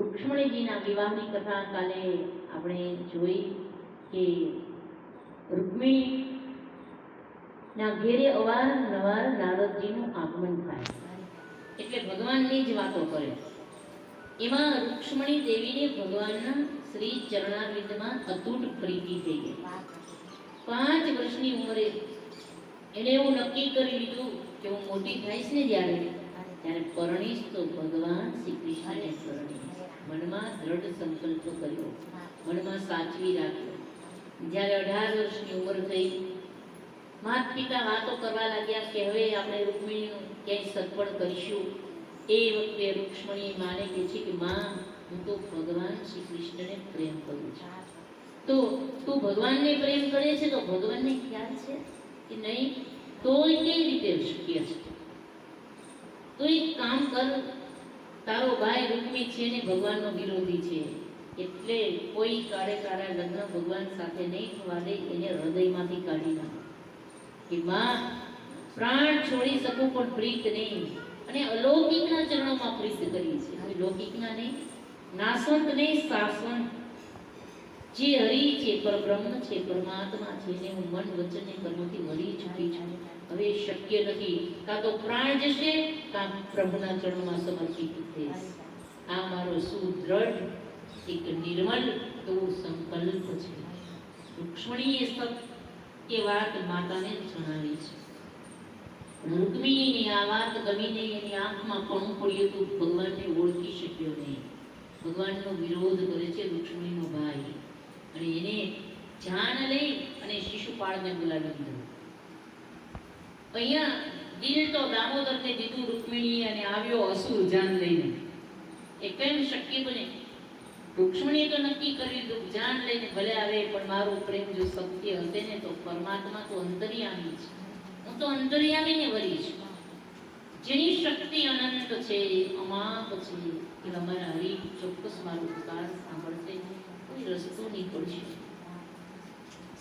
રૂક્ષ્મણીજીના વિવાહની કથા કાલે આપણે જોઈ કે રૂક્મિણી ના ઘેરે અવારનવાર નારદજીનું આગમન થાય. એટલે ભગવાનની જ વાતો કરે. એમાં રૂક્ષ્મણી દેવીને ભગવાનના શ્રી ચરણારવિંદમાં અતૂટ પ્રીતિ થઈ ગઈ. પાંચ વર્ષની ઉંમરે એને એવું નક્કી કરી લીધું કે હું મોટી થઈશ ને જ્યારે, ત્યારે પરણીશ તો ભગવાન શ્રી કૃષ્ણને પરણીશ મનમાં દ્રઢ સંકલ્પ કર્યો. મનમાં સાચવી રાખ્યો. જ્યારે અઢાર વર્ષની ઉંમર થઈ માત પિતા વાતો કરવા લાગ્યા કે હવે આપણે રૂક્મિણીનું ક્યાંય સગવડ કરીશું. એ વખતે રૂક્ષ્મણી માને કહે છે કે માં હું તો ભગવાન શ્રી કૃષ્ણને પ્રેમ કરું છું. તો તું ભગવાનને પ્રેમ કરે છે તો ભગવાનને ખ્યાલ છે કે નહીં? તો એ કેવી રીતે શક્ય છે. તો એક કામ કર તારો ભાઈ રૂક્મી છે ને ભગવાનનો વિરોધી છે. એટલે કોઈ કાળે તારા લગ્ન ભગવાન સાથે નહીં થવા દે, એને હૃદયમાંથી કાઢી નાખ. કે માં, પ્રાણ છોડી શકું પણ પ્રીત નહીં. અને અલૌકિકના ચરણોમાં પ્રીત કરી છે હવે લૌકિકના નહીં નાસંત નહીં શાસન જે હરિ છે, પરબ્રહ્મ છે, પરમાત્મા છે ને હું મન, વચન ને કર્મથી મળી ચૂકી છું. શક્ય નથી. કાં તો પ્રાણ જશે, કાં પ્રભુના ચરણમાં સમર્પિત થઈશ. આ મારો સુદ્રઢ એક નિર્મલ એવો સંકલ્પ છે. રૂક્ષ્મણીએ એ વાત માતાને જણાવી છે. રૂક્મિણીની આ વાત ગમીને એની આંખમાં પણ પડ્યું તો, ભગવાનને ઓળખી શક્યો નહીં. ભગવાનનો વિરોધ કરે છે રૂક્ષ્મણીનો ભાઈ. અને એને જાન લઈ અને શિશુપાળને બોલાવી દીધો. અહીંયા દિલ તો દામોદરને દીધું રૂકમિણી અને આવ્યો અસુર જાન લઈને. એ કેમ શક્ય બને રૂક્ષ્મણીએ તો નક્કી કરી લીધું જાન લઈને ભલે આવે, પણ મારો પ્રેમ જો સત્ય હશે ને, તો પરમાત્મા તો અંતર્યામી છે. હું તો અંતર્યામીને વરી છું. જેની શક્તિ અનંત છે, અમાપ છે એ અમારા હરી ચોક્કસ મારો વિકાસ સાંભળશે, કોઈ રસ્તો નીકળશે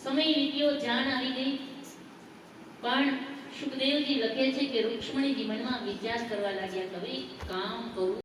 સમય વીત્યો, જાન આવી ગઈ. પણ સુખદેવજી લખે છે કે રૂક્ષ્મણી જીવનમાં વિચાર કરવા લાગ્યા કવિ કામ કરું.